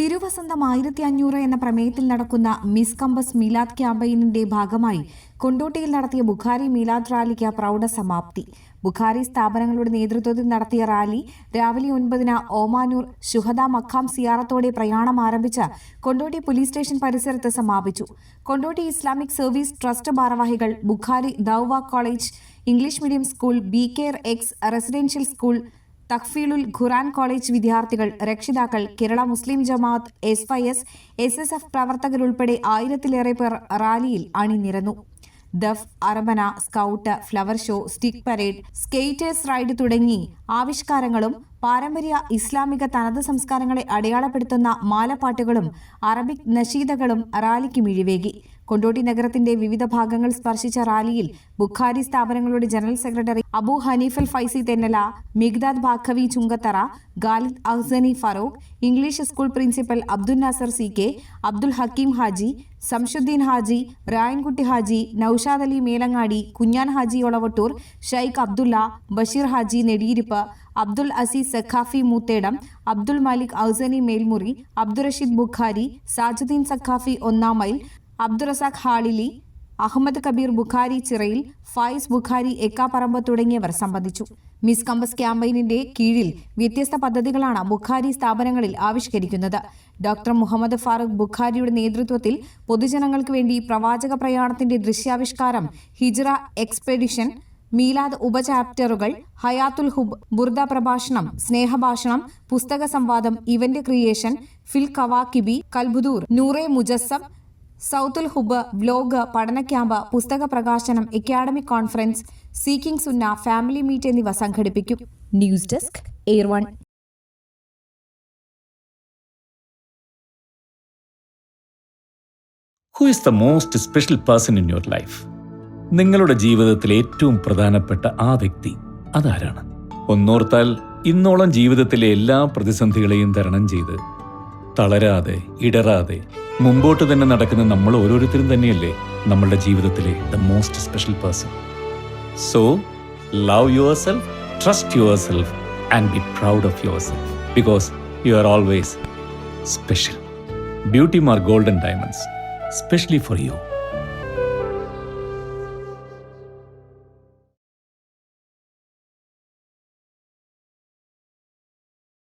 തിരുവസന്തം ആയിരത്തി അഞ്ഞൂറ് എന്ന പ്രമേയത്തിൽ നടക്കുന്ന മിസ് കമ്പസ് മീലാദ് ക്യാമ്പയിനിന്റെ ഭാഗമായി കൊണ്ടോട്ടിയിൽ നടത്തിയ ബുഖാരി മീലാദ് റാലിക്ക് പ്രൗഢസമാപ്തി ബുഖാരി സ്ഥാപനങ്ങളുടെ നേതൃത്വത്തിൽ നടത്തിയ റാലി രാവിലെ ഒൻപതിന് ഓമാനൂർ ശുഹദ മഖാം സിയാറത്തോടെ പ്രയാണം ആരംഭിച്ച കൊണ്ടോട്ടി പോലീസ് സ്റ്റേഷൻ പരിസരത്ത് സമാപിച്ചു. കൊണ്ടോട്ടി ഇസ്ലാമിക് സർവീസ് ട്രസ്റ്റ് ഭാരവാഹികൾ Bukhari Dawa college English medium school B care X residential school Thakhfeelul Quran college വിദ്യാർത്ഥികൾ രക്ഷിതാക്കൾ Kerala Muslim Jamaat S Y S S S F പ്രവർത്തകരുൾപ്പെടെ ആയിരത്തിലേറെ പേർ റാലിയിൽ അണിനിരന്നു. ദഫ് അറബന scout flower show stick parade skaters ride തുടങ്ങി ആവിഷ്കാരങ്ങളും പാരമ്പര്യ ഇസ്ലാമിക തനത് സംസ്കാരങ്ങളെ അടയാളപ്പെടുത്തുന്ന മാലപ്പാട്ടുകളും അറബിക് നശീദകളും റാലിക്ക് മിഴിവേകി. കൊണ്ടോട്ടി നഗരത്തിന്റെ വിവിധ ഭാഗങ്ങൾ സ്പർശിച്ച റാലിയിൽ ബുഖാരി സ്ഥാപനങ്ങളുടെ general secretary Abu Haneefal Faizi Thennala Migdad Baqavi Chungathara Galid Ahsani Farook English school principal Abdul Nasar C K Abdul Hakeem Haji Shamsuddin Haji Rayankutty Haji Noushad Ali Melangadi Kunjan Haji Olavattoor Sheikh Abdulla Basheer Haji Nediyiruppu Abdul Azeez Saqafi Moothedam Abdul Malik Ousani Melmuri Abdurasheed Bukhari Sajuddeen Saqafi ഒന്നാം mile Abdurazak Halili Ahmed Kabeer Bukhari Chirayil Faiz Bukhari Ekkapparamba തുടങ്ങിയവർ സംബന്ധിച്ചു. Miss കമ്പസ് ക്യാമ്പയിനിന്റെ കീഴിൽ വ്യത്യസ്ത പദ്ധതികളാണ് ബുഖാരി സ്ഥാപനങ്ങളിൽ ആവിഷ്കരിക്കുന്നത്. Doctor Muhammad Farooq ബുഖാരിയുടെ നേതൃത്വത്തിൽ പൊതുജനങ്ങൾക്ക് വേണ്ടി പ്രവാചക പ്രയാണത്തിന്റെ ദൃശ്യാവിഷ്കാരം ഹിജ്റ എക്സ്പെഡിഷൻ മീലാദ് ഉപചാപ്റ്ററുകൾ ഹയാത്തുൽ ഹുബ് ബുർദ പ്രഭാഷണം സ്നേഹഭാഷണം പുസ്തക സംവാദം ഇവന്റ് ക്രിയേഷൻ ഫിൽ കവാക്കിബി കൽബുദൂർ നൂറെ മുജസ്സം സൗത്തുൽ ഹുബ് വ്ലോഗ് പഠന ക്യാമ്പ് പുസ്തക പ്രകാശനം academic conference seeking Sunna family meet എന്നിവ സംഘടിപ്പിക്കും. News desk air one. Who is the most special person in your life നിങ്ങളുടെ ജീവിതത്തിൽ ഏറ്റവും പ്രധാനപ്പെട്ട ആ വ്യക്തി അതാരാണ്? ഒന്നോർത്താൽ ഇന്നോളം ജീവിതത്തിലെ എല്ലാ പ്രതിസന്ധികളെയും തരണം ചെയ്ത് തളരാതെ ഇടറാതെ മുമ്പോട്ട് തന്നെ നടക്കുന്ന നമ്മൾ ഓരോരുത്തരും തന്നെയല്ലേ നമ്മളുടെ ജീവിതത്തിലെ the most special person so love yourself trust yourself and be proud of yourself because you are always special beauty Mar golden diamonds specially for you